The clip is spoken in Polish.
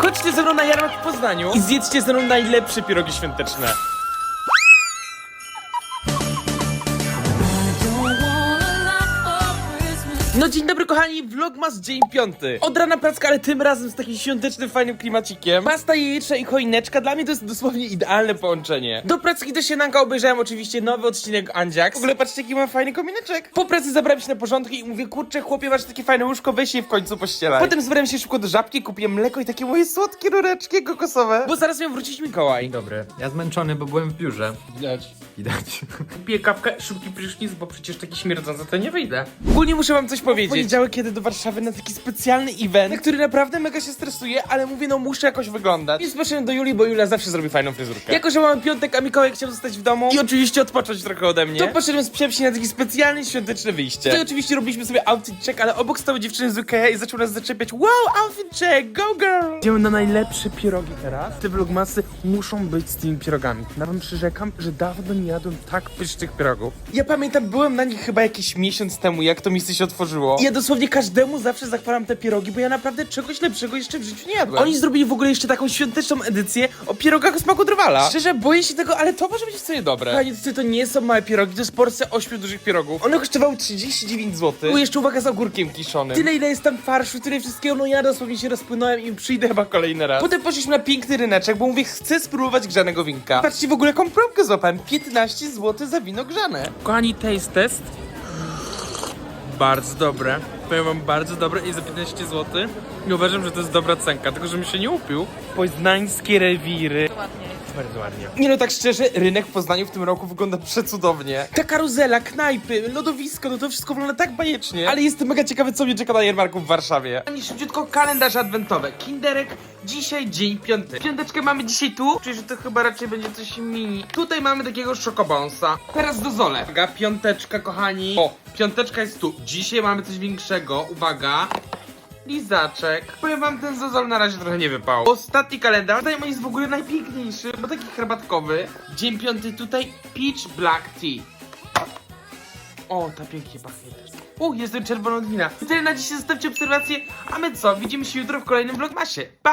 Chodźcie ze mną na jarmark w Poznaniu i zjedzcie ze mną najlepsze pierogi świąteczne. No dzień dobry kochani, vlogmas dzień piąty. Od rana pracka, ale tym razem z takim świątecznym, fajnym klimacikiem. Pasta jajeczna i choineczka, dla mnie to jest dosłownie idealne połączenie. Do pracki do śniadanka obejrzałem oczywiście nowy odcinek Andziak. W ogóle patrzcie jaki mam fajny komineczek. Po pracy zabrałem się na porządki i mówię, kurczę chłopie, masz takie fajne łóżko, weź je w końcu pościelaj. Potem zbrałem się szybko do żabki, kupiłem mleko i takie moje słodkie rureczki kokosowe. Bo zaraz miał wrócić Mikołaj. Dobry. Ja zmęczony, bo byłem w biurze. Widać. Widać. Kupię kawkę, szybki prysznic, bo przecież taki śmierdzący to nie wyjdę. Ogólnie muszę wam coś powiedzieć. W poniedziałek kiedy do Warszawy na taki specjalny event, na który naprawdę mega się stresuję, ale mówię, no muszę jakoś wyglądać. I poszedłem do Julii, bo Julia zawsze zrobi fajną fryzurkę. Jako, że mamy piątek, a Mikołaj chciał zostać w domu i oczywiście odpocząć trochę ode mnie, to poszedłem z psiepsi na taki specjalny świąteczne wyjście. Tutaj oczywiście robiliśmy sobie outfit check, ale obok stały dziewczyny z UK i zaczęły nas zaczepiać. Wow, outfit check, go girl! Idziemy na najlepsze pierogi teraz. Te vlogmasy muszą być z tymi pierogami. Ja wam przyrzekam, że dawno nie jadłem tak pysznych pierogów. Ja pamiętam, byłem na nich chyba jakiś miesiąc temu, jak to miejsce się otworzyło. Ja dosłownie każdemu zawsze zachwalam te pierogi, bo ja naprawdę czegoś lepszego jeszcze w życiu nie jadłem. Oni zrobili w ogóle jeszcze taką świąteczną edycję o pierogach o smaku drwala. Szczerze, boję się tego, ale to może być w sobie dobre. Kochani, to, to nie są małe pierogi, to jest porcja ośmiu dużych pierogów. One kosztowały 39 zł. Był jeszcze uwaga z ogórkiem kiszonym. Tyle ile jest tam farszu, tyle wszystkiego, no ja dosłownie się rozpłynąłem i przyjdę chyba kolejny raz. Potem poszliśmy na piękny ryneczek, bo mówię, chcę spróbować grzanego winka. Patrzcie, w ogóle jaką próbkę złapałem. 15 zł za wino grzane. Kochani, taste test. Bardzo dobre. Powiem wam, bardzo dobre i za 15 zł. I uważam, że to jest dobra cenka, tylko żebym się nie upił. Poznańskie rewiry. Bardzo ładnie. Nie no, tak szczerze, rynek w Poznaniu w tym roku wygląda przecudownie. Ta karuzela, knajpy, lodowisko, no to wszystko wygląda tak bajecznie. Ale jestem mega ciekawy, co mnie czeka na jarmarku w Warszawie. Ani szybciutko kalendarze adwentowe. Kinderek, dzisiaj dzień piąty. Piąteczkę mamy dzisiaj tu, czyli że to chyba raczej będzie coś mini. Tutaj mamy takiego szokobonsa. Teraz do zole. Uwaga, piąteczka, kochani. O, piąteczka jest tu. Dzisiaj mamy coś większego. Uwaga. Lizaczek. Powiem wam, ten zozol na razie trochę nie wypał. Ostatni kalendarz, tutaj jest w ogóle najpiękniejszy, bo taki herbatkowy. Dzień piąty tutaj Peach Black Tea. O, ta pięknie pachnie też. U, jest czerwona wina. I tyle na dzisiaj, zostawcie obserwację, a my co? Widzimy się jutro w kolejnym vlogmasie. Pa!